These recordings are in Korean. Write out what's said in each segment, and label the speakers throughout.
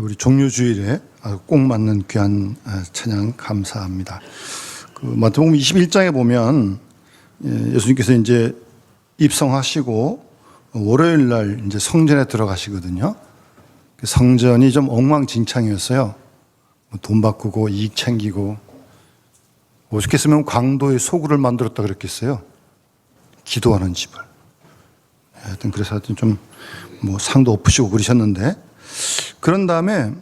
Speaker 1: 우리 종료주일에 아주 꼭 맞는 귀한 아, 찬양 감사합니다. 그 마태복음 21장에 보면 예, 예수님께서 이제 입성하시고 월요일 날 이제 성전에 들어가시거든요. 그 성전이 좀 엉망진창이었어요. 뭐돈 바꾸고 이익 챙기고 오죽했으면 광도에 소굴을 만들었다 그랬겠어요. 기도하는 집을. 하여튼 그래서 하여튼 좀 뭐 상도 엎으시고 그러셨는데 그런 다음에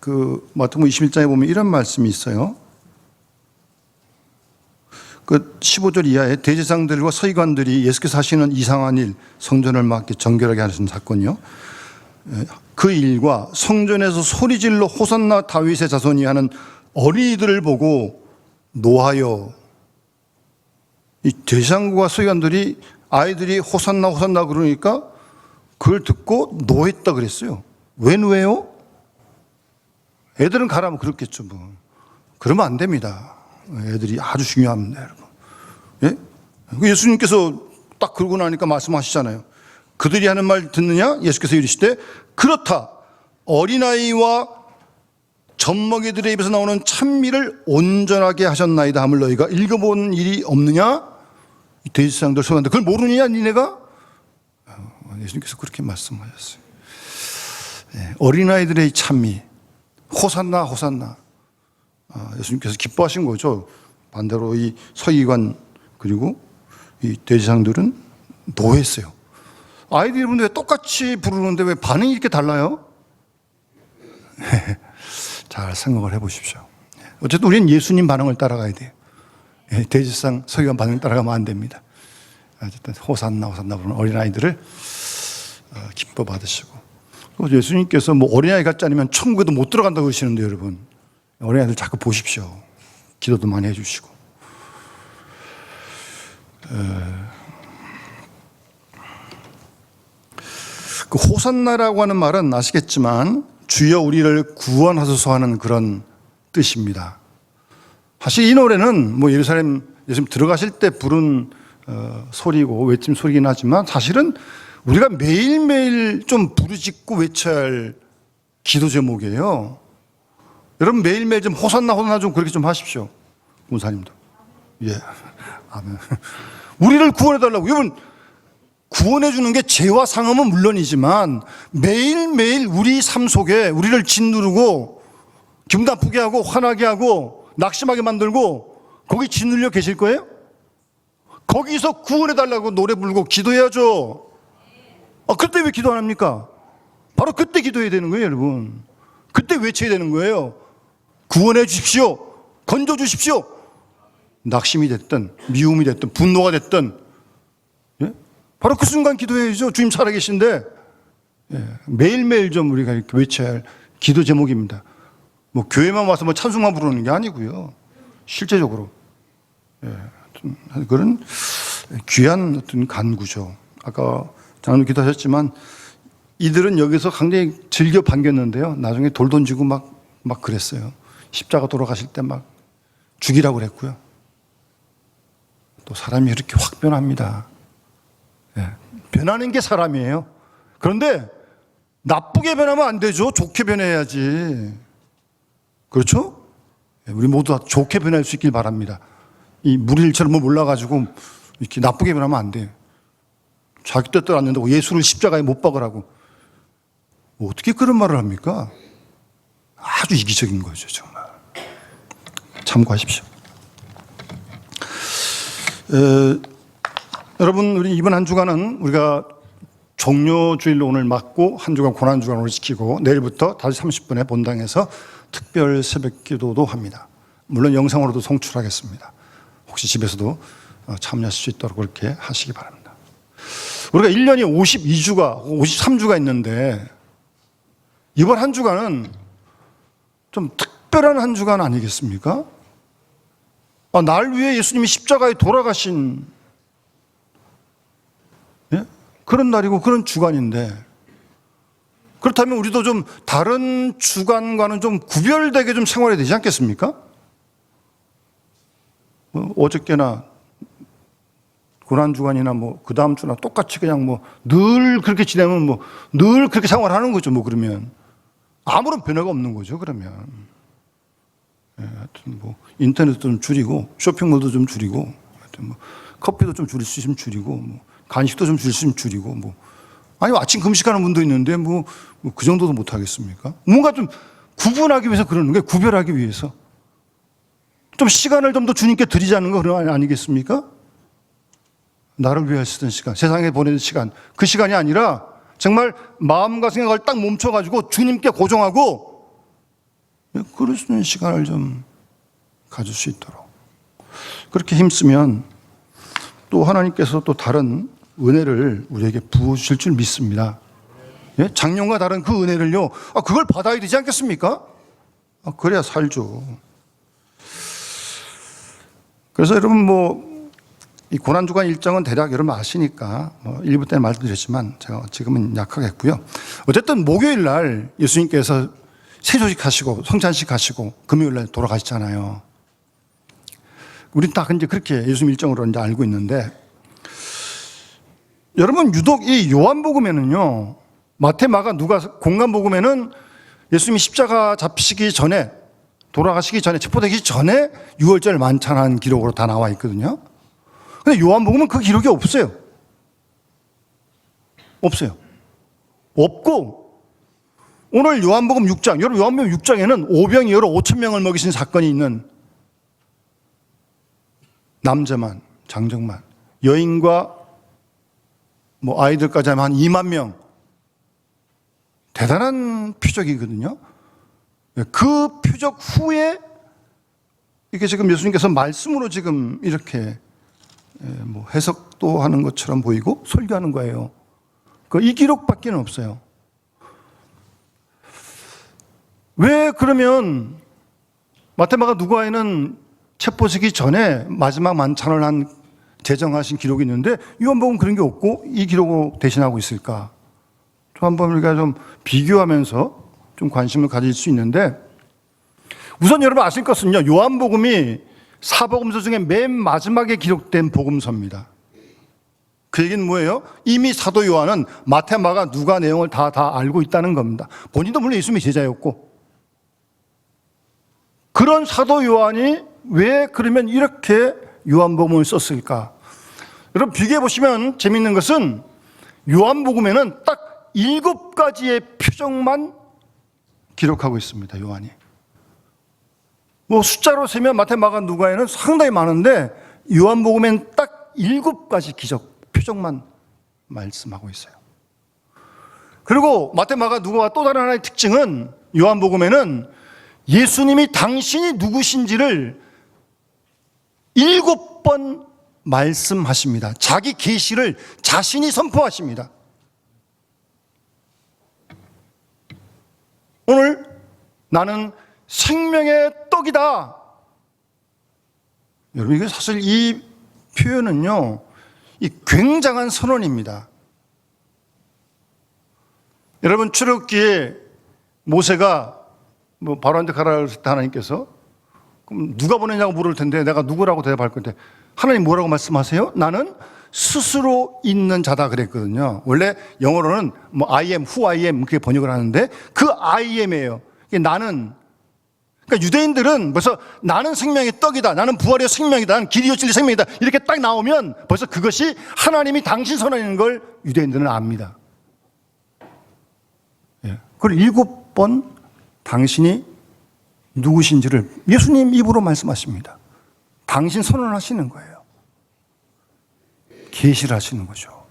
Speaker 1: 그 마태복음 21장에 보면 이런 말씀이 있어요. 그 15절 이하에 대제사장들과 서기관들이 예수께서 하시는 이상한 일, 성전을 막게 정결하게 하신 사건이요. 에, 그 일과 성전에서 소리질러 호산나 다윗의 자손이 하는 어린이들을 보고 노하여 이 대장과 서기관들이 아이들이 호산나 호산나 그러니까 그걸 듣고 노했다 그랬어요. 왜 노해요? 애들은 가라면 그렇겠죠 뭐. 그러면 안 됩니다. 애들이 아주 중요합니다, 여러분. 예? 그 예수님께서 딱 그러고 나니까 말씀하시잖아요. 그들이 하는 말 듣느냐? 예수께서 이르시되 그렇다. 어린아이와 젖먹이들의 입에서 나오는 찬미를 온전하게 하셨나이다 함을 너희가 읽어본 일이 없느냐? 이 돼지상들 소한데 그걸 모르느냐 니네가? 어, 예수님께서 그렇게 말씀하셨어요. 예, 어린아이들의 찬미 호산나 호산나 아, 예수님께서 기뻐하신 거죠. 반대로 이 서기관 그리고 이 대지상들은 노했어요. 아이들 이름은 왜 똑같이 부르는데 왜 반응이 이렇게 달라요? 잘 생각을 해보십시오. 어쨌든 우리는 예수님 반응을 따라가야 돼요. 예, 대지상 서기관 반응을 따라가면 안 됩니다. 어쨌든 호산나 호산나 부르는 어린아이들을 어, 기뻐 받으시고 또 예수님께서 뭐 어린아이 같지 않으면 천국에도 못 들어간다고 그러시는데 여러분 어린아이들 자꾸 보십시오. 기도도 많이 해주시고 그 호산나라고 하는 말은 아시겠지만 주여 우리를 구원하소서 하는 그런 뜻입니다. 사실 이 노래는 뭐 예루살렘 예수님 들어가실 때 부른 어, 소리고 외침 소리긴 하지만 사실은 우리가 매일매일 좀 부르짖고 외쳐야 할 기도 제목이에요. 여러분 매일매일 좀 호산나 호산나 좀 그렇게 좀 하십시오. 문사님도. 예. 아멘. 우리를 구원해 달라고. 여러분 구원해 주는 게 죄와 상함은 물론이지만 매일매일 우리 삶 속에 우리를 짓누르고 기분 나쁘게 하고 화나게 하고 낙심하게 만들고 거기 짓눌려 계실 거예요? 거기서 구원해 달라고 노래 부르고 기도해야죠. 아, 그때 왜 기도 안 합니까? 바로 그때 기도해야 되는 거예요, 여러분. 그때 외쳐야 되는 거예요. 구원해 주십시오. 건져 주십시오. 낙심이 됐든, 미움이 됐든, 분노가 됐든, 예? 바로 그 순간 기도해야죠. 주님 살아계신데, 예. 매일매일 좀 우리가 이렇게 외쳐야 할 기도 제목입니다. 뭐, 교회만 와서 뭐 찬송만 부르는 게 아니고요. 실제적으로. 예. 그런 귀한 어떤 간구죠. 아까 장로 기도하셨지만 이들은 여기서 굉장히 즐겨 반겼는데요. 나중에 돌 던지고 막, 막 그랬어요. 십자가 돌아가실 때 막 죽이라고 그랬고요. 또 사람이 이렇게 확 변합니다. 예, 변하는 게 사람이에요. 그런데 나쁘게 변하면 안 되죠. 좋게 변해야지. 그렇죠? 예, 우리 모두 다 좋게 변할 수 있길 바랍니다. 이 무릴처럼 뭐 몰라가지고 이렇게 나쁘게 변하면 안 돼요. 자기 뜻대로 안 된다고 예수를 십자가에 못 박으라고. 뭐 어떻게 그런 말을 합니까? 아주 이기적인 거죠, 정말. 참고하십시오. 에, 여러분, 우리 이번 한 주간은 우리가 종료주일로 오늘 맞고 한 주간 고난 주간으로 지키고 내일부터 다시 30분에 본당에서 특별 새벽 기도도 합니다. 물론 영상으로도 송출하겠습니다. 혹시 집에서도 어, 참여하실 수 있도록 그렇게 하시기 바랍니다. 우리가 1년이 52주가, 53주가 있는데 이번 한 주간은 좀 특별한 한 주간 아니겠습니까? 아, 날 위해 예수님이 십자가에 돌아가신 예? 그런 날이고 그런 주간인데 그렇다면 우리도 좀 다른 주간과는 좀 구별되게 좀 생활해야 되지 않겠습니까? 뭐 어저께나 고난 주간이나 뭐 그 다음 주나 똑같이 그냥 뭐 늘 그렇게 지내면 뭐 늘 그렇게 생활하는 거죠 뭐 그러면 아무런 변화가 없는 거죠, 그러면. 예, 하여튼 뭐, 인터넷도 좀 줄이고, 쇼핑몰도 좀 줄이고, 하여튼 뭐, 커피도 좀 줄일 수 있으면 줄이고, 뭐, 간식도 좀 줄일 수 있으면 줄이고, 뭐. 아니, 아침 금식하는 분도 있는데, 뭐, 뭐 그 정도도 못 하겠습니까? 뭔가 좀 구분하기 위해서 그러는 거예요, 구별하기 위해서. 좀 시간을 좀 더 주님께 드리자는 거 그런 거 아니겠습니까? 나를 위해 쓰던 시간, 세상에 보내는 시간, 그 시간이 아니라 정말 마음과 생각을 딱 멈춰가지고 주님께 고정하고 그럴 수 있는 시간을 좀 가질 수 있도록 그렇게 힘쓰면 또 하나님께서 또 다른 은혜를 우리에게 부으실 줄 믿습니다. 예? 작년과 다른 그 은혜를요, 아, 그걸 받아야 되지 않겠습니까? 아, 그래야 살죠. 그래서 여러분 뭐, 이 고난주간 일정은 대략 여러분 아시니까, 뭐 일부 때는 말씀드렸지만, 제가 지금은 약하겠고요. 어쨌든 목요일 날 예수님께서 세조식 하시고, 성찬식 하시고, 금요일 날 돌아가시잖아요. 우린 다 이제 그렇게 예수님 일정으로 이제 알고 있는데, 여러분 유독 이 요한복음에는요, 마태, 마가, 누가 공간복음에는 예수님이 십자가 잡히시기 전에 돌아가시기 전에 체포되기 전에 유월절 만찬한 기록으로 다 나와 있거든요. 근데 요한복음은 그 기록이 없어요. 없어요. 없고 오늘 요한복음 6장, 여러분 요한복음 6장에는 오병이 여러 5천 명을 먹이신 사건이 있는 남자만, 장정만, 여인과 뭐 아이들까지 하면 한 2만 명 대단한 표적이거든요. 그 표적 후에 이게 지금 예수님께서 말씀으로 지금 이렇게 뭐 해석도 하는 것처럼 보이고 설교하는 거예요. 그 이 기록밖에 없어요. 왜 그러면 마테마가 누가에는 책보시기 전에 마지막 만찬을 한 제정하신 기록이 있는데 요한복음 그런 게 없고 이 기록을 대신하고 있을까? 또 한번 우리가 좀 비교하면서 좀 관심을 가질 수 있는데 우선 여러분 아실 것은요 요한복음이 사복음서 중에 맨 마지막에 기록된 복음서입니다. 그 얘기는 뭐예요? 이미 사도 요한은 마태, 마가, 누가 내용을 다 다 알고 있다는 겁니다. 본인도 물론 예수님의 제자였고 그런 사도 요한이 왜 그러면 이렇게 요한복음을 썼을까? 여러분 비교해 보시면 재밌는 것은 요한복음에는 딱 일곱 가지의 표정만 기록하고 있습니다. 요한이. 뭐 숫자로 세면 마태, 마가, 누가에는 상당히 많은데 요한복음엔 딱 일곱 가지 기적, 표정만 말씀하고 있어요. 그리고 마태, 마가, 누가와 또 다른 하나의 특징은 요한복음에는 예수님이 당신이 누구신지를 일곱 번 말씀하십니다. 자기 계시를 자신이 선포하십니다. 오늘 나는 생명의 떡이다. 여러분, 이게 사실 이 표현은요, 이 굉장한 선언입니다. 여러분, 출애굽기에 모세가 뭐 바로한테 가라 그랬을 때 하나님께서 그럼 누가 보내냐고 물을 텐데 내가 누구라고 대답할 건데 하나님 뭐라고 말씀하세요? 나는 스스로 있는 자다 그랬거든요. 원래 영어로는 뭐 I am, who I am 그렇게 번역을 하는데 그 I am이에요. 나는 그러니까 유대인들은 벌써 나는 생명의 떡이다. 나는 부활의 생명이다. 나는 길이요 진리 생명이다. 이렇게 딱 나오면 벌써 그것이 하나님이 당신 선언인 걸 유대인들은 압니다. 예. 그걸 일곱 번 당신이 누구신지를 예수님 입으로 말씀하십니다. 당신 선언하시는 거예요. 계시를 하시는 거죠.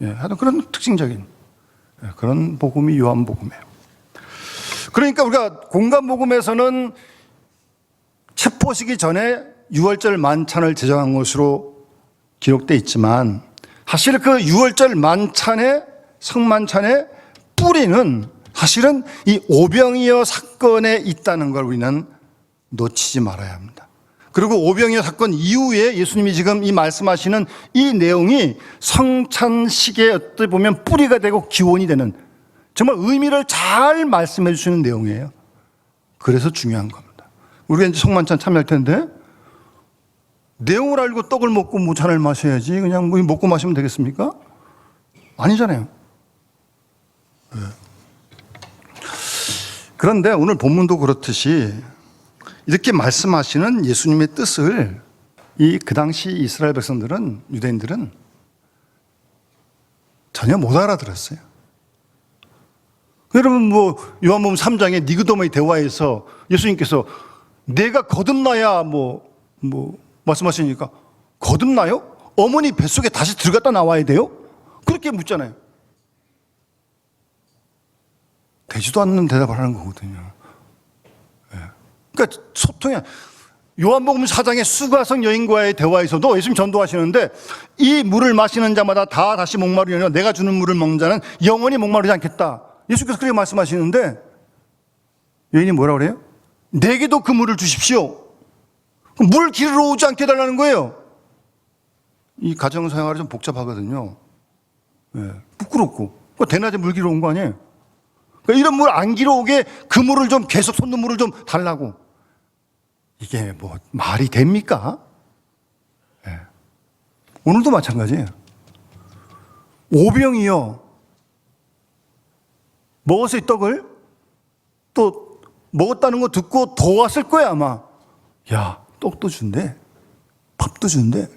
Speaker 1: 예, 하여튼 그런 특징적인 예, 그런 복음이 요한복음이에요. 그러니까 우리가 공간 복음에서는 체포시기 전에 유월절 만찬을 제정한 것으로 기록돼 있지만 사실 그 유월절 만찬의 성만찬의 뿌리는 사실은 이 오병이어 사건에 있다는 걸 우리는 놓치지 말아야 합니다. 그리고 오병이어 사건 이후에 예수님이 지금 이 말씀하시는 이 내용이 성찬식에 어떻게 보면 뿌리가 되고 기원이 되는 정말 의미를 잘 말씀해 주시는 내용이에요. 그래서 중요한 겁니다. 우리가 이제 성만찬 참여할 텐데 내용을 알고 떡을 먹고 무찬을 마셔야지 그냥 뭐 먹고 마시면 되겠습니까? 아니잖아요. 네. 그런데 오늘 본문도 그렇듯이 이렇게 말씀하시는 예수님의 뜻을 이 그 당시 이스라엘 백성들은 유대인들은 전혀 못 알아들었어요. 여러분 뭐 요한복음 3장에 니그도모의 대화에서 예수님께서 내가 거듭나야 뭐뭐 말씀하시니까 거듭나요? 어머니 뱃속에 다시 들어갔다 나와야 돼요? 그렇게 묻잖아요. 되지도 않는 대답을 하는 거거든요. 예. 그러니까 소통이 안- 요한복음 4장의 수가성 여인과의 대화에서도 예수님 전도하시는데 이 물을 마시는 자마다 다 다시 목마르려냐 내가 주는 물을 먹는 자는 영원히 목마르지 않겠다. 예수께서 그렇게 말씀하시는데 여인이 뭐라 그래요? 내게도 그 물을 주십시오. 물 기르러 오지 않게 해달라는 거예요. 이 가정 생활이 좀 복잡하거든요. 예. 부끄럽고. 그 대낮에 물 기르러 온거 아니에요? 그러니까 이런 물안 기르러 오게 그 물을 좀 계속 솟는 물을 좀 달라고. 이게 뭐 말이 됩니까? 예. 오늘도 마찬가지예요. 오병이요. 먹었어요, 떡을? 또 먹었다는 거 듣고 더 왔을 거야, 아마. 야, 떡도 준대. 밥도 준대.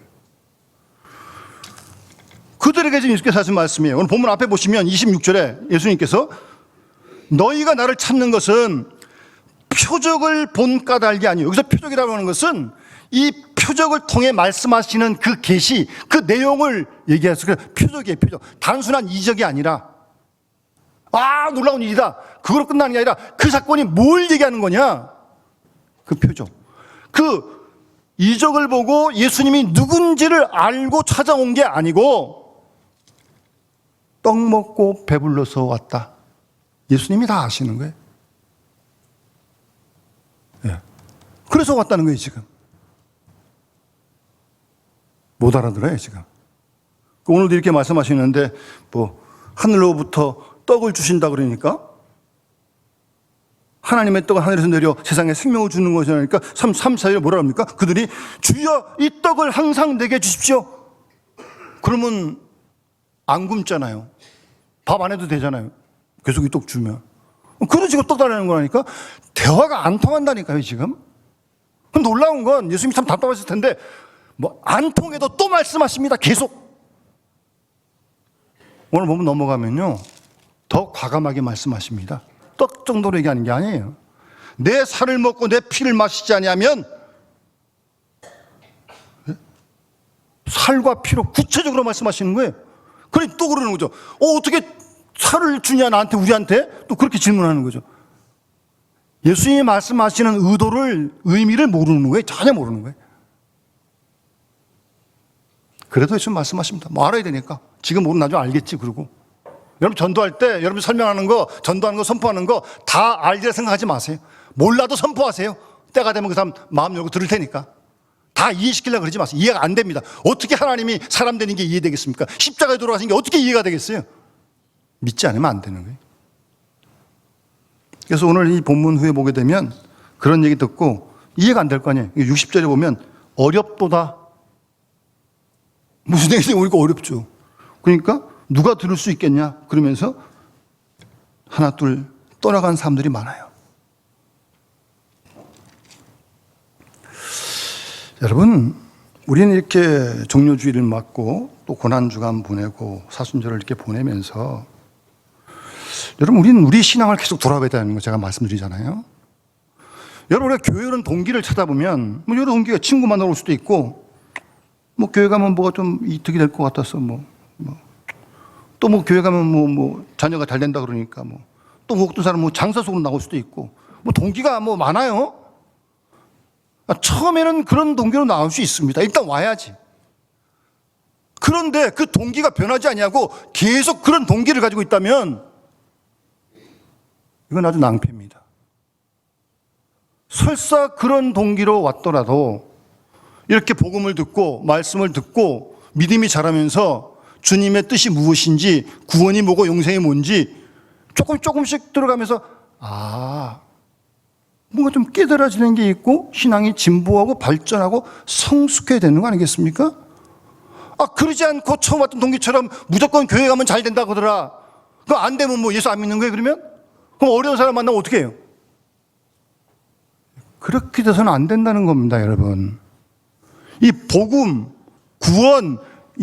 Speaker 1: 그들에게 지금 예수께서 하신 말씀이에요. 오늘 본문 앞에 보시면 26절에 예수님께서 너희가 나를 찾는 것은 표적을 본 까닭이 아니에요. 여기서 표적이라고 하는 것은 이 표적을 통해 말씀하시는 그 계시, 그 내용을 얘기해서 그 표적이에요, 표적. 단순한 이적이 아니라 아, 놀라운 일이다. 그걸로 끝나는 게 아니라 그 사건이 뭘 얘기하는 거냐? 그 표적. 그 이적을 보고 예수님이 누군지를 알고 찾아온 게 아니고 떡 먹고 배불러서 왔다. 예수님이 다 아시는 거예요. 예. 그래서 왔다는 거예요, 지금. 못 알아들어요, 지금. 오늘도 이렇게 말씀하시는데, 뭐, 하늘로부터 떡을 주신다 그러니까, 하나님의 떡은 하늘에서 내려 세상에 생명을 주는 것이니까 3, 3, 4일 뭐라 합니까? 그들이 주여 이 떡을 항상 내게 주십시오. 그러면 안 굶잖아요. 밥 안 해도 되잖아요. 계속 이 떡 주면. 그러지고 떡 달라는 거라니까 대화가 안 통한다니까요, 지금. 놀라운 건 예수님이 참 답답하실 텐데 뭐 안 통해도 또 말씀하십니다. 계속. 오늘 보면 넘어가면요. 더 과감하게 말씀하십니다. 떡 정도로 얘기하는 게 아니에요. 내 살을 먹고 내 피를 마시지 아니하면 예? 살과 피로 구체적으로 말씀하시는 거예요. 그러니 또 그러는 거죠. 어, 어떻게 살을 주냐, 나한테, 우리한테? 또 그렇게 질문하는 거죠. 예수님이 말씀하시는 의도를, 의미를 모르는 거예요. 전혀 모르는 거예요. 그래도 예수님 말씀하십니다. 뭐 알아야 되니까. 지금 모르면 나중에 알겠지, 그러고. 여러분 전도할 때 여러분 설명하는 거, 전도하는 거, 선포하는 거 다 알리라 생각하지 마세요. 몰라도 선포하세요. 때가 되면 그 사람 마음 열고 들을 테니까. 다 이해시키려고 그러지 마세요. 이해가 안 됩니다. 어떻게 하나님이 사람 되는 게 이해되겠습니까? 십자가에 돌아가신 게 어떻게 이해가 되겠어요? 믿지 않으면 안 되는 거예요. 그래서 오늘 이 본문 후에 보게 되면 그런 얘기 듣고 이해가 안 될 거 아니에요. 60절에 보면 어렵도다. 무슨 얘기인지 우리가 어렵죠. 그러니까 누가 들을 수 있겠냐? 그러면서 하나 둘 떠나간 사람들이 많아요. 여러분, 우리는 이렇게 종료주의를 맞고 또 고난주간 보내고 사순절을 이렇게 보내면서 여러분, 우리는 우리 신앙을 계속 돌아봐야 되는 거 제가 말씀드리잖아요. 여러분, 우리가 교회 오는 동기를 찾아보면 뭐 여러 동기가 친구 만나러 올 수도 있고 뭐 교회 가면 뭐가 좀 이득이 될 것 같아서 뭐, 또 뭐 교회 가면 뭐, 뭐 자녀가 잘 된다 그러니까 뭐또 어떤 사람 뭐 장사 속으로 나올 수도 있고 뭐 동기가 뭐 많아요. 아, 처음에는 그런 동기로 나올 수 있습니다. 일단 와야지. 그런데 그 동기가 변하지 아니하고 계속 그런 동기를 가지고 있다면 이건 아주 낭패입니다. 설사 그런 동기로 왔더라도 이렇게 복음을 듣고 말씀을 듣고 믿음이 자라면서 주님의 뜻이 무엇인지 구원이 뭐고 영생이 뭔지 조금 조금씩 들어가면서 아 뭔가 좀 깨달아지는 게 있고 신앙이 진보하고 발전하고 성숙해야 되는 거 아니겠습니까? 아 그러지 않고 처음 왔던 동기처럼 무조건 교회 가면 잘 된다고 하더라. 그거 안 되면 뭐 예수 안 믿는 거예요 그러면? 그럼 어려운 사람 만나면 어떻게 해요? 그렇게 돼서는 안 된다는 겁니다, 여러분. 이 복음, 구원,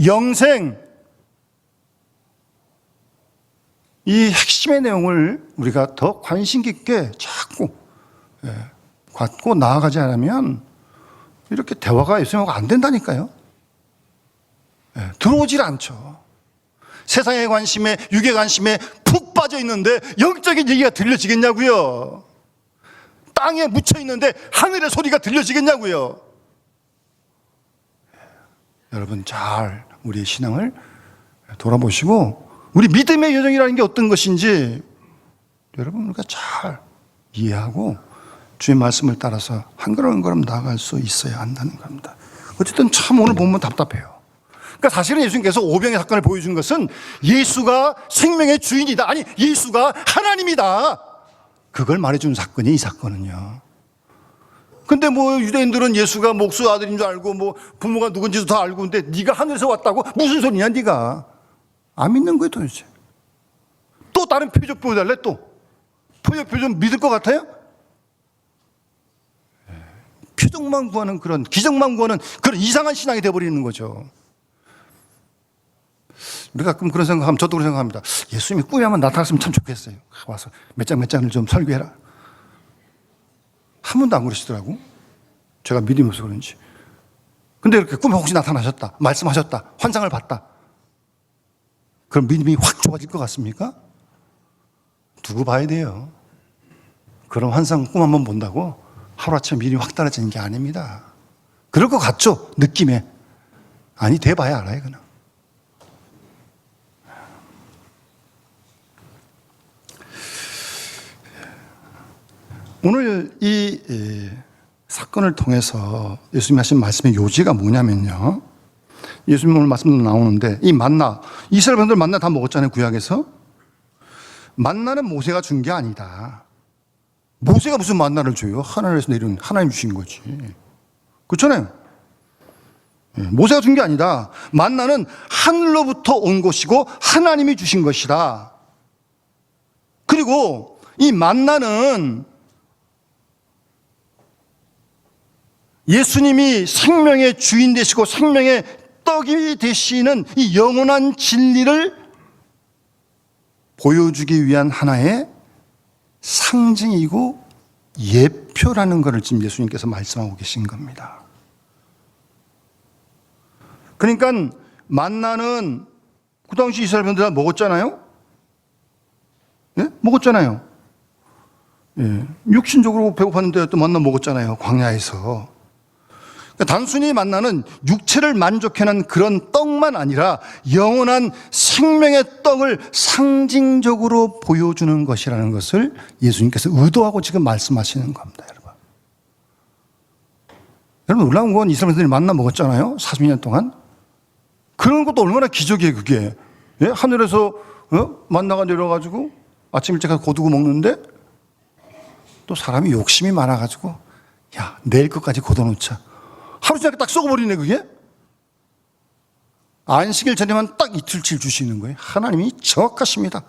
Speaker 1: 영생, 이 핵심의 내용을 우리가 더 관심 깊게 자꾸 예, 갖고 나아가지 않으면 이렇게 대화가 예수님하고 안 된다니까요. 예, 들어오질 않죠. 세상의 관심에, 육의 관심에 푹 빠져 있는데 영적인 얘기가 들려지겠냐고요. 땅에 묻혀 있는데 하늘의 소리가 들려지겠냐고요. 여러분 잘 우리의 신앙을 돌아보시고 우리 믿음의 여정이라는 게 어떤 것인지 여러분 우리가 잘 이해하고 주의 말씀을 따라서 한 걸음 한 걸음 나아갈 수 있어야 한다는 겁니다. 어쨌든 참 오늘 보면 답답해요. 그러니까 사실은 예수님께서 오병의 사건을 보여준 것은 예수가 생명의 주인이다. 아니 예수가 하나님이다. 그걸 말해준 사건이 이 사건은요. 근데 뭐 유대인들은 예수가 목수 아들인 줄 알고 뭐 부모가 누군지도 다 알고 근데 네가 하늘에서 왔다고 무슨 소리냐 네가 안 믿는 거예요 도대체 또 다른 표적 보여달래 또 표적 표적 믿을 것 같아요? 예. 표적만 구하는 그런 기적만 구하는 그런 이상한 신앙이 돼버리는 거죠 우리가 가끔 그런 생각하면 저도 그런 생각합니다 예수님이 꿈에 한번 나타났으면 참 좋겠어요 와서 몇 장 몇 장을 좀 설교해라 한 번도 안 그러시더라고. 제가 믿음이 없어 그런지. 근데 이렇게 꿈에 혹시 나타나셨다. 말씀하셨다. 환상을 봤다. 그럼 믿음이 확 좋아질 것 같습니까? 두고 봐야 돼요. 그런 환상 꿈 한번 본다고 하루아침에 믿음이 확 달라지는 게 아닙니다. 그럴 것 같죠? 느낌에. 아니, 돼봐야 알아요, 그냥. 오늘 이 에, 사건을 통해서 예수님이 하신 말씀의 요지가 뭐냐면요. 예수님 오늘 말씀도 나오는데 이 만나 이스라엘 분들 만나 다 먹었잖아요 구약에서 만나는 모세가 준 게 아니다. 모세가 무슨 만나를 줘요? 하나님에서 내린 하나님 주신 거지. 그렇잖아요. 예, 모세가 준 게 아니다. 만나는 하늘로부터 온 것이고 하나님이 주신 것이다. 그리고 이 만나는 예수님이 생명의 주인 되시고 생명의 떡이 되시는 이 영원한 진리를 보여주기 위한 하나의 상징이고 예표라는 것을 지금 예수님께서 말씀하고 계신 겁니다. 그러니까 만나는 그 당시 이스라엘 분들 다 먹었잖아요? 예? 먹었잖아요. 예. 육신적으로 배고팠는데 또 만나 먹었잖아요. 광야에서. 그러니까 단순히 만나는 육체를 만족해는 그런 떡만 아니라 영원한 생명의 떡을 상징적으로 보여주는 것이라는 것을 예수님께서 의도하고 지금 말씀하시는 겁니다, 여러분. 여러분, 놀라운 건 이스라엘들이 만나 먹었잖아요. 40년 동안. 그런 것도 얼마나 기적이에요, 그게. 예? 하늘에서 어? 만나가 내려가지고 아침 일찍 가서 고두고 먹는데 또 사람이 욕심이 많아가지고 야, 내일 것까지 god어놓자. 하루 종일 딱 썩어버리네, 그게? 안식일 전에만 딱 이틀치 주시는 거예요. 하나님이 정확하십니다.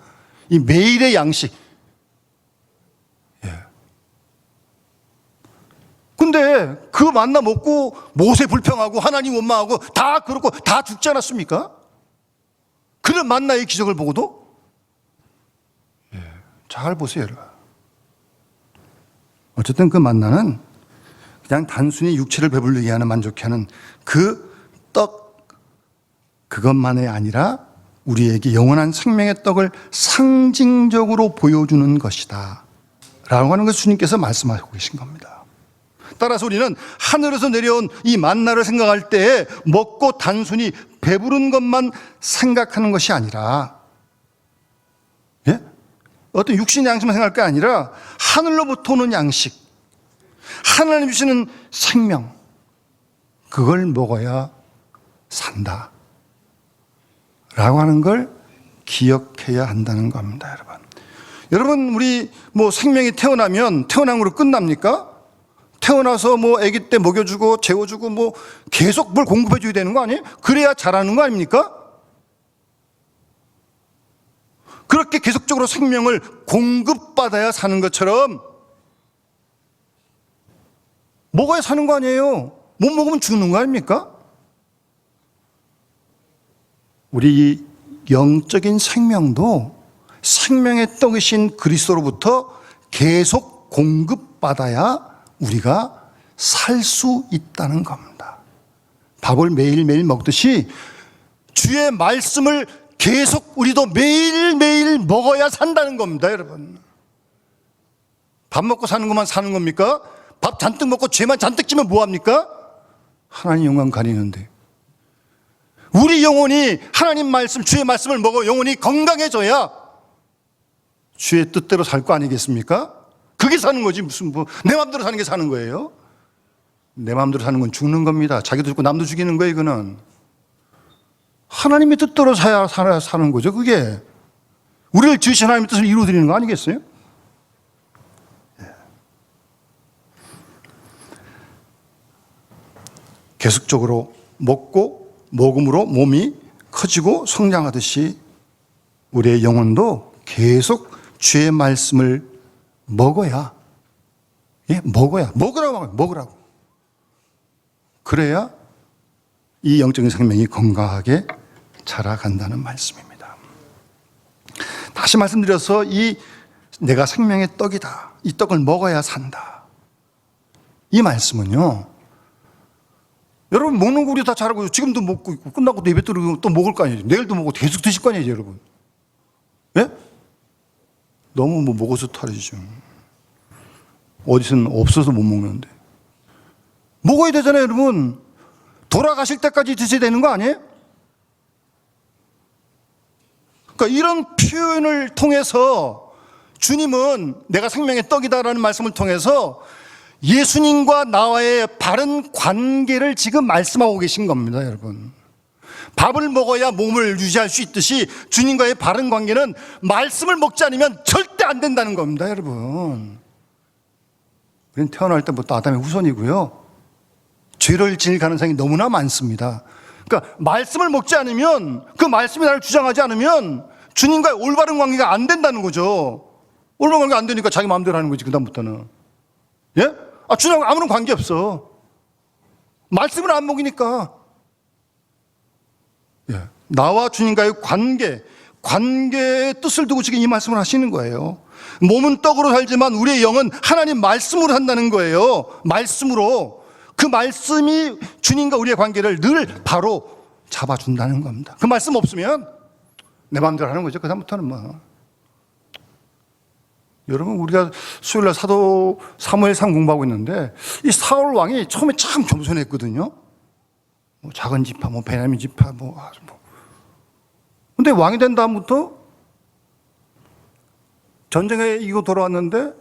Speaker 1: 이 매일의 양식. 예. 근데 그 만나 먹고 모세 불평하고 하나님 원망하고 다 그렇고 다 죽지 않았습니까? 그런 만나의 기적을 보고도 예. 잘 보세요, 여러분. 어쨌든 그 만나는 그냥 단순히 육체를 배불리게 하는 만족해 하는 그 떡, 그것만이 아니라 우리에게 영원한 생명의 떡을 상징적으로 보여주는 것이다. 라고 하는 것을 주님께서 말씀하고 계신 겁니다. 따라서 우리는 하늘에서 내려온 이 만나를 생각할 때 먹고 단순히 배부른 것만 생각하는 것이 아니라, 예? 어떤 육신의 양식만 생각할 게 아니라 하늘로부터 오는 양식, 하나님 주시는 생명, 그걸 먹어야 산다. 라고 하는 걸 기억해야 한다는 겁니다, 여러분. 여러분, 우리 뭐 생명이 태어나면 태어남으로 끝납니까? 태어나서 뭐 아기 때 먹여주고 재워주고 뭐 계속 뭘 공급해줘야 되는 거 아니에요? 그래야 자라는 거 아닙니까? 그렇게 계속적으로 생명을 공급받아야 사는 것처럼 먹어야 사는 거 아니에요? 못 먹으면 죽는 거 아닙니까? 우리 영적인 생명도 생명의 떡이신 그리스도로부터 계속 공급받아야 우리가 살 수 있다는 겁니다. 밥을 매일매일 먹듯이 주의 말씀을 계속 우리도 매일매일 먹어야 산다는 겁니다, 여러분. 밥 먹고 사는 것만 사는 겁니까? 밥 잔뜩 먹고 죄만 잔뜩 지면 뭐합니까? 하나님 영광 가리는데. 우리 영혼이 하나님 말씀, 주의 말씀을 먹어 영혼이 건강해져야 주의 뜻대로 살 거 아니겠습니까? 그게 사는 거지, 무슨 뭐, 내 마음대로 사는 게 사는 거예요? 내 마음대로 사는 건 죽는 겁니다. 자기도 죽고 남도 죽이는 거예요, 이거는. 하나님의 뜻대로 사야, 사는 거죠, 그게. 우리를 지으신 하나님의 뜻을 이루어드리는 거 아니겠어요? 계속적으로 먹고 먹음으로 몸이 커지고 성장하듯이 우리의 영혼도 계속 주의 말씀을 먹어야 예, 먹어야 먹으라고 먹으라고 그래야 이 영적인 생명이 건강하게 자라간다는 말씀입니다. 다시 말씀드려서 이 내가 생명의 떡이다. 이 떡을 먹어야 산다. 이 말씀은요. 여러분 먹는 거 우리 다 잘하고 지금도 먹고 있고 끝나고 또 예배 드리고 또 먹을 거 아니에요. 내일도 먹고 계속 드실 거 아니에요, 여러분. 예? 너무 뭐 먹어서 탈이죠. 어디서는 없어서 못 먹는데. 먹어야 되잖아요, 여러분. 돌아가실 때까지 드셔야 되는 거 아니에요? 그러니까 이런 표현을 통해서 주님은 내가 생명의 떡이다라는 말씀을 통해서 예수님과 나와의 바른 관계를 지금 말씀하고 계신 겁니다, 여러분. 밥을 먹어야 몸을 유지할 수 있듯이 주님과의 바른 관계는 말씀을 먹지 않으면 절대 안 된다는 겁니다, 여러분. 우리는 태어날 때부터 아담의 후손이고요. 죄를 지을 가능성이 너무나 많습니다. 그러니까 말씀을 먹지 않으면 그 말씀이 나를 주장하지 않으면 주님과의 올바른 관계가 안 된다는 거죠. 올바른 관계가 안 되니까 자기 마음대로 하는 거지 그다음부터는. 예? 아 주님과 아무런 관계 없어. 말씀을 안 먹이니까. 예. 나와 주님과의 관계, 관계의 뜻을 두고 지금 이 말씀을 하시는 거예요. 몸은 떡으로 살지만 우리의 영은 하나님 말씀으로 산다는 거예요. 말씀으로. 그 말씀이 주님과 우리의 관계를 늘 바로 잡아준다는 겁니다. 그 말씀 없으면 내 마음대로 하는 거죠. 그다음부터는 뭐. 여러분, 우리가 수요일 날 사도 사무엘상 공부하고 있는데 이 사울 왕이 처음에 참 겸손했거든요. 뭐 작은 지파, 뭐 베냐민 지파, 뭐 뭐. 근데 왕이 된 다음부터 전쟁에 이고 돌아왔는데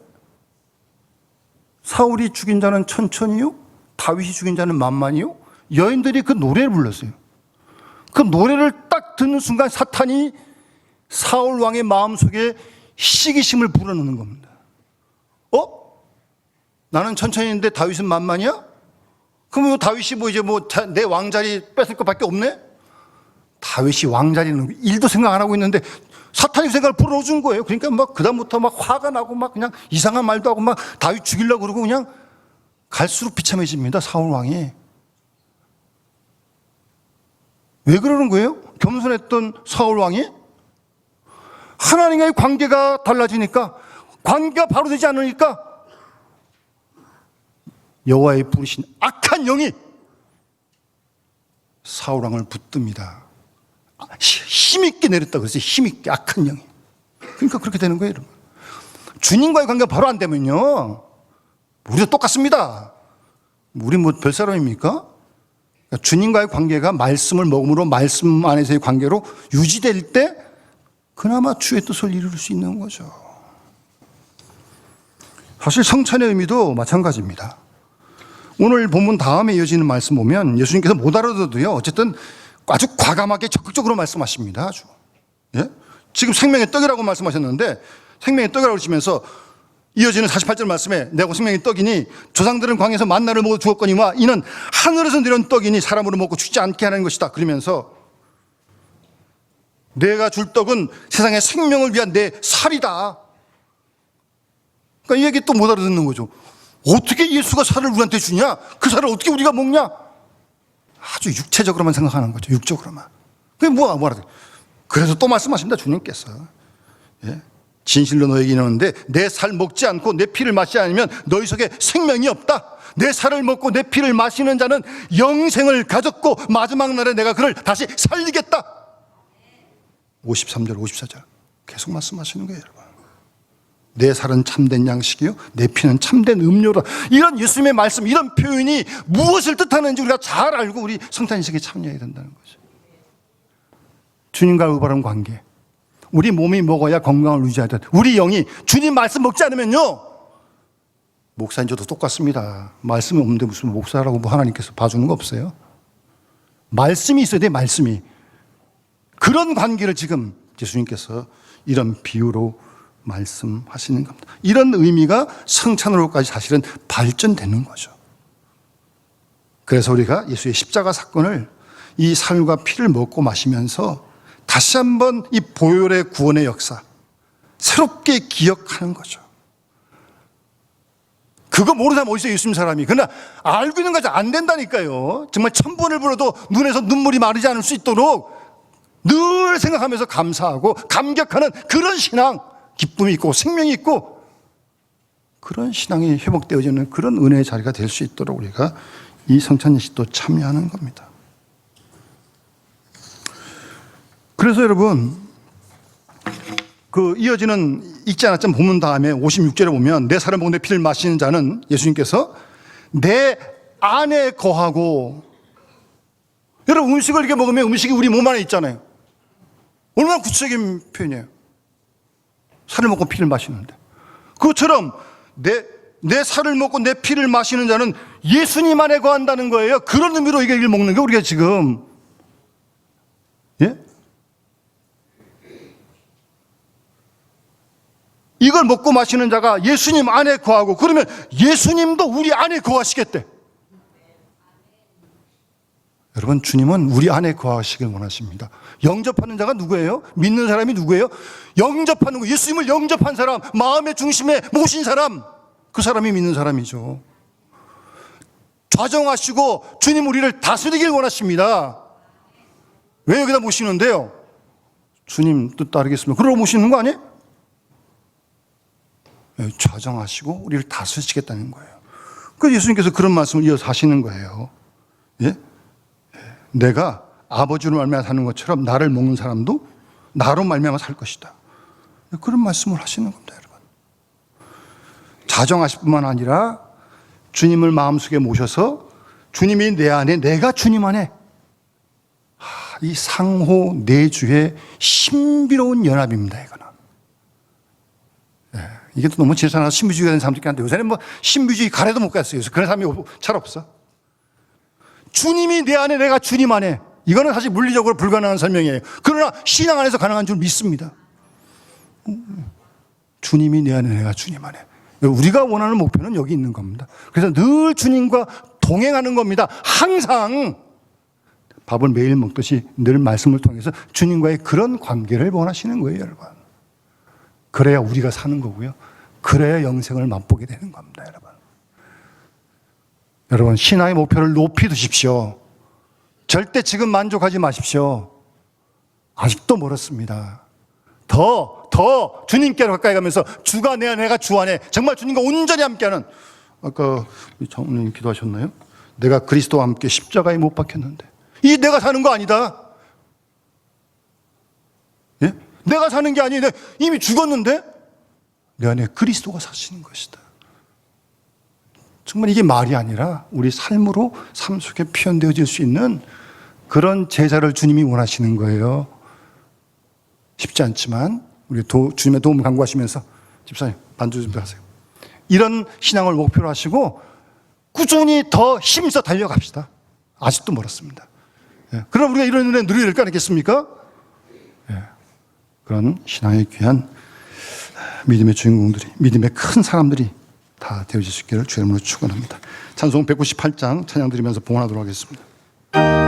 Speaker 1: 사울이 죽인 자는 천천히요, 다윗이 죽인 자는 만만히요. 여인들이 그 노래를 불렀어요. 그 노래를 딱 듣는 순간 사탄이 사울 왕의 마음 속에 시기심을 불어넣는 겁니다. 어? 나는 천천히인데 다윗은 만만이야? 그럼 뭐 다윗이 뭐 이제 뭐 내 왕자리 뺏을 것밖에 없네? 다윗이 왕자리는 일도 생각 안 하고 있는데 사탄이 생각을 불어넣어준 거예요. 그러니까 막 그다음부터 막 화가 나고 막 그냥 이상한 말도 하고 막 다윗 죽이려고 그러고 그냥 갈수록 비참해집니다. 사울 왕이. 왜 그러는 거예요? 겸손했던 사울 왕이 하나님과의 관계가 달라지니까 관계가 바로 되지 않으니까 여호와의 부르신 악한 영이 사울 왕을 붙듭니다. 힘 있게 내렸다 그랬어요. 힘있게 악한 영이. 그러니까 그렇게 되는 거예요, 여러분. 주님과의 관계가 바로 안 되면요. 우리도 똑같습니다. 우리 뭐 별 사람입니까? 그러니까 주님과의 관계가 말씀을 먹음으로 말씀 안에서의 관계로 유지될 때 그나마 주의 뜻을 이룰 수 있는 거죠. 사실 성찬의 의미도 마찬가지입니다. 오늘 본문 다음에 이어지는 말씀 보면 예수님께서 못 알아들어도요, 어쨌든 아주 과감하게 적극적으로 말씀하십니다. 아주. 예? 지금 생명의 떡이라고 말씀하셨는데 생명의 떡이라고 그러시면서 이어지는 48절 말씀에 내가 생명의 떡이니 조상들은 광에서 만나를 먹어 주었거니와 이는 하늘에서 내려온 떡이니 사람으로 먹고 죽지 않게 하는 것이다. 그러면서 내가 줄 떡은 세상의 생명을 위한 내 살이다. 그러니까 이 얘기 또 못 알아듣는 거죠. 어떻게 예수가 살을 우리한테 주냐? 그 살을 어떻게 우리가 먹냐? 아주 육체적으로만 생각하는 거죠. 육적으로만. 그게 뭐야, 뭐라. 그래서 또 말씀하십니다. 주님께서. 예? 진실로 너에게 이르는데 내 살 먹지 않고 내 피를 마시지 않으면 너희 속에 생명이 없다. 내 살을 먹고 내 피를 마시는 자는 영생을 가졌고 마지막 날에 내가 그를 다시 살리겠다. 53절, 54절. 계속 말씀하시는 거예요, 여러분. 내 살은 참된 양식이요, 내 피는 참된 음료다. 이런 예수님의 말씀, 이런 표현이 무엇을 뜻하는지 우리가 잘 알고 우리 성탄식에 참여해야 된다는 거죠. 주님과 의바른 관계. 우리 몸이 먹어야 건강을 유지하다. 우리 영이 주님 말씀 먹지 않으면요. 목사인 저도 똑같습니다. 말씀이 없는데 무슨 목사라고 뭐 하나님께서 봐주는 거 없어요? 말씀이 있어야 돼, 말씀이. 그런 관계를 지금 예수님께서 이런 비유로 말씀하시는 겁니다. 이런 의미가 성찬으로까지 사실은 발전되는 거죠. 그래서 우리가 예수의 십자가 사건을 이 살과 피를 먹고 마시면서 다시 한번 이 보혈의 구원의 역사 새롭게 기억하는 거죠. 그거 모르는 사람 어디 있어요, 예수님 사람이. 그러나 알고 있는 거지 안 된다니까요. 정말 천 번을 불어도 눈에서 눈물이 마르지 않을 수 있도록 늘 생각하면서 감사하고 감격하는 그런 신앙, 기쁨이 있고 생명이 있고 그런 신앙이 회복되어지는 그런 은혜의 자리가 될 수 있도록 우리가 이 성찬 예식도 참여하는 겁니다. 그래서 여러분 그 이어지는 읽지 않았지만 본문 다음에 56절에 보면 내 살을 먹고 내 피를 마시는 자는 예수님께서 내 안에 거하고 여러분 음식을 이렇게 먹으면 음식이 우리 몸 안에 있잖아요. 얼마나 구체적인 표현이에요. 살을 먹고 피를 마시는데. 그것처럼 내, 내 살을 먹고 내 피를 마시는 자는 예수님 안에 거한다는 거예요. 그런 의미로 이게 먹는 게 우리가 지금. 예? 이걸 먹고 마시는 자가 예수님 안에 거하고 그러면 예수님도 우리 안에 거하시겠대. 여러분 주님은 우리 안에 거하시길 원하십니다. 영접하는 자가 누구예요? 믿는 사람이 누구예요? 영접하는 거 예수님을 영접한 사람, 마음의 중심에 모신 사람, 그 사람이 믿는 사람이죠. 좌정하시고 주님 우리를 다스리길 원하십니다. 왜 여기다 모시는데요? 주님 뜻 따르겠습니다. 그러고 모시는 거 아니에요? 예, 좌정하시고 우리를 다스리시겠다는 거예요. 그 예수님께서 그런 말씀을 이어서 하시는 거예요. 예? 내가 아버지로 말미암아 사는 것처럼 나를 먹는 사람도 나로 말미암아 살 것이다. 그런 말씀을 하시는 겁니다, 여러분. 자정하실 뿐만 아니라 주님을 마음속에 모셔서 주님이 내 안에 내가 주님 안에 하, 이 상호 내주의 신비로운 연합입니다, 이거는. 예, 이게 또 너무 제사나 신비주의가 된 사람들이 한데 요새는 뭐 신비주의 가래도 못 갔어요. 그런 사람이 잘 없어. 주님이 내 안에 내가 주님 안에 이거는 사실 물리적으로 불가능한 설명이에요. 그러나 신앙 안에서 가능한 줄 믿습니다. 주님이 내 안에 내가 주님 안에. 우리가 원하는 목표는 여기 있는 겁니다. 그래서 늘 주님과 동행하는 겁니다. 항상 밥을 매일 먹듯이 늘 말씀을 통해서 주님과의 그런 관계를 원하시는 거예요, 여러분. 그래야 우리가 사는 거고요. 그래야 영생을 맛보게 되는 겁니다, 여러분. 여러분, 신앙의 목표를 높이 두십시오. 절대 지금 만족하지 마십시오. 아직도 멀었습니다. 더, 더 주님께로 가까이 가면서 주가 내 안에, 내가 주 안에 정말 주님과 온전히 함께하는 아까 장로님 기도하셨나요? 내가 그리스도와 함께 십자가에 못 박혔는데 이 내가 사는 거 아니다. 예? 내가 사는 게 아니에요. 이미 죽었는데 내 안에 그리스도가 사시는 것이다. 정말 이게 말이 아니라 우리 삶으로 삶 속에 표현되어질 수 있는 그런 제자를 주님이 원하시는 거예요. 쉽지 않지만 우리 도, 주님의 도움을 간구하시면서 집사님 반주 준비하세요. 이런 신앙을 목표로 하시고 꾸준히 더 힘써 달려갑시다. 아직도 멀었습니다. 예. 그럼 우리가 이런 은혜 누리게 될거 아니겠습니까? 예. 그런 신앙의 귀한 믿음의 주인공들이, 믿음의 큰 사람들이 다 되어질 수 있기를 주의 이름으로 축원합니다. 찬송 198장 찬양 드리면서 봉헌하도록 하겠습니다.